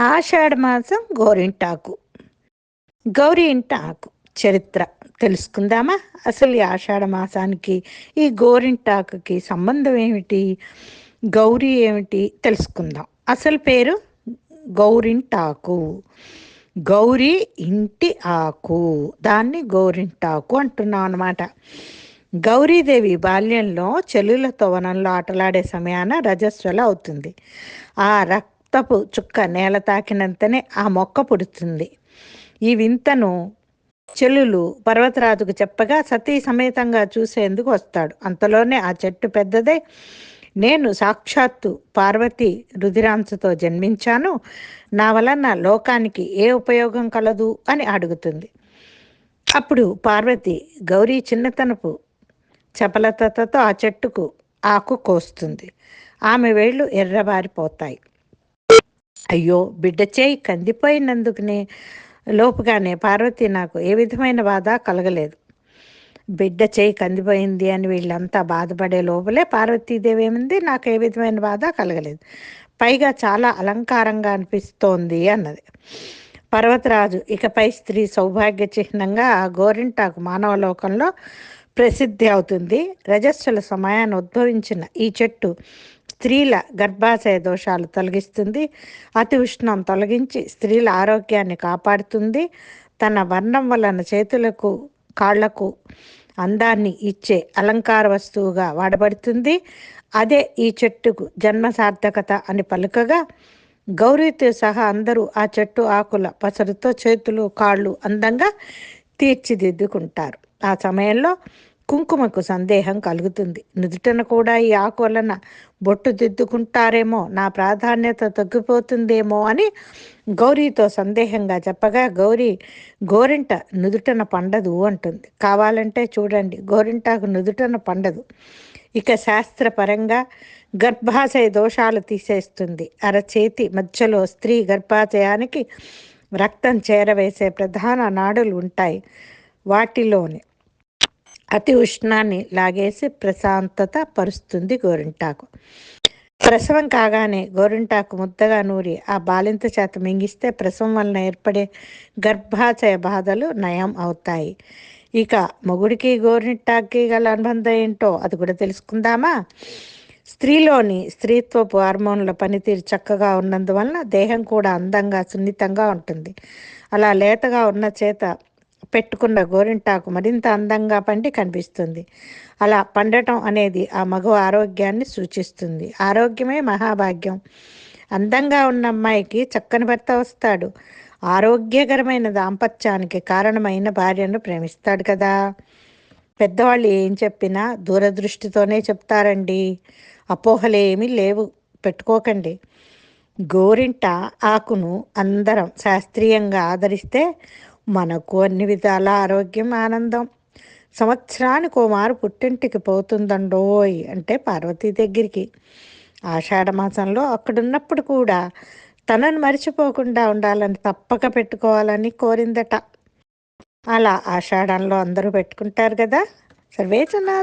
ఆషాఢ మాసం గోరింటాకు. గౌరింటాకు ఆకు చరిత్ర తెలుసుకుందామా? అసలు ఈ ఆషాఢ మాసానికి ఈ గోరింటాకుకి సంబంధం ఏమిటి? గౌరీ ఏమిటి? తెలుసుకుందాం. అసలు పేరు? గౌరింటాకు. గౌరీ ఇంటి ఆకు. దాన్ని గోరింటాకు అంటున్నాం అనమాట గౌరీదేవి బాల్యంలో చెల్లులతో వనంలో ఆటలాడే సమయాన రజస్వల అవుతుంది. ఆ రక్ రక్తపు చుక్క నేల తాకినంతనే ఆ మొక్క పుడుతుంది. ఈ వింతను చెల్లులు పర్వతరాజుకు చెప్పగా సతీ సమేతంగా చూసేందుకు వస్తాడు. అంతలోనే ఆ చెట్టు పెద్దదే. నేను సాక్షాత్తు పార్వతి రుధిరాంశతో జన్మించాను. నా వలన లోకానికి ఏ ఉపయోగం కలదు అని అడుగుతుంది. అప్పుడు పార్వతి గౌరీ చిన్నతనపు చపలతతో ఆ చెట్టుకు ఆకు కోస్తుంది. ఆమె వేళ్ళు ఎర్రబారిపోతాయి. అయ్యో బిడ్డ చేయి కందిపోయినందుకునే లోపుగానే పార్వతి నాకు ఏ విధమైన బాధ కలగలేదు. బిడ్డ చేయి కందిపోయింది అని వీళ్ళంతా బాధపడే లోపలే పార్వతీదేవి ఏమింది నాకు ఏ విధమైన బాధ కలగలేదు. పైగా చాలా అలంకారంగా అనిపిస్తోంది అన్నది. పర్వతరాజు ఇకపై స్త్రీ సౌభాగ్య చిహ్నంగా ఆ గోరింటాకు మానవ లోకంలో ప్రసిద్ధి అవుతుంది. రజస్సుల సమయాన్ని ఉద్భవించిన ఈ చెట్టు స్త్రీల గర్భాశయ దోషాలు తొలగిస్తుంది. అతి ఉష్ణం తొలగించి స్త్రీల ఆరోగ్యాన్ని కాపాడుతుంది. తన వర్ణం వలన చేతులకు కాళ్ళకు అందాన్ని ఇచ్చే అలంకార వస్తువుగా వాడబడుతుంది. అదే ఈ చెట్టుకు జన్మ సార్థకత అని పలుకగా గౌరీతో సహా అందరూ ఆ చెట్టు ఆకుల పసరుతో చేతులు కాళ్ళు అందంగా తీర్చిదిద్దుకుంటారు. ఆ సమయంలో కుంకుమకు సందేహం కలుగుతుంది. నుదుటన కూడా ఈ ఆకు వలన బొట్టు దిద్దుకుంటారేమో నా ప్రాధాన్యత తగ్గిపోతుందేమో అని గౌరీతో సందేహంగా చెప్పగా గౌరీ గోరింట నుదుటన పండదు అంటుంది. కావాలంటే చూడండి గోరింటాకు నుదుటన పండదు. ఇక శాస్త్రపరంగా గర్భాశయ దోషాలు తీసేస్తుంది. అరచేతి మధ్యలో స్త్రీ గర్భాశయానికి రక్తం చేరవేసే ప్రధాన నాడులు ఉంటాయి. వాటిలోని అతి ఉష్ణాన్ని లాగేసి ప్రశాంతత పరుస్తుంది గోరింటాకు. ప్రసవం కాగానే గోరింటాకు ముద్దగా నూరి ఆ బాలింత చేత మింగిస్తే ప్రసవం వలన ఏర్పడే గర్భాశయ బాధలు నయం అవుతాయి. ఇక మొగుడికి గోరింటాకి గల అనుబంధం ఏంటో అది కూడా తెలుసుకుందామా? స్త్రీలోని స్త్రీత్వపు హార్మోన్ల పనితీరు చక్కగా ఉన్నందువలన దేహం కూడా అందంగా సున్నితంగా ఉంటుంది. అలా లేతగా ఉన్న చేత పెట్టుకున్న గోరింటాకు మరింత అందంగా పండి కనిపిస్తుంది. అలా పండటం అనేది ఆ మగ ఆరోగ్యాన్ని సూచిస్తుంది. ఆరోగ్యమే మహాభాగ్యం. అందంగా ఉన్న అమ్మాయికి చక్కని భర్త వస్తాడు. ఆరోగ్యకరమైన దాంపత్యానికి కారణమైన భార్యను ప్రేమిస్తాడు కదా. పెద్దవాళ్ళు ఏం చెప్పినా దూరదృష్టితోనే చెప్తారండి. అపోహలేమీ లేవు. పెట్టుకోకండి. గోరింట ఆకును అందరం శాస్త్రీయంగా ఆదరిస్తే మనకు అన్ని విధాల ఆరోగ్యం ఆనందం. సంవత్సరానికి ఓ మారు పుట్టింటికి పోతుందండోయ్ అంటే పార్వతీ దగ్గరికి. ఆషాఢ మాసంలో అక్కడున్నప్పుడు కూడా తనను మర్చిపోకుండా ఉండాలని తప్పక పెట్టుకోవాలని కోరిందట. అలా ఆషాఢంలో అందరూ పెట్టుకుంటారు కదా. సర్వే జనా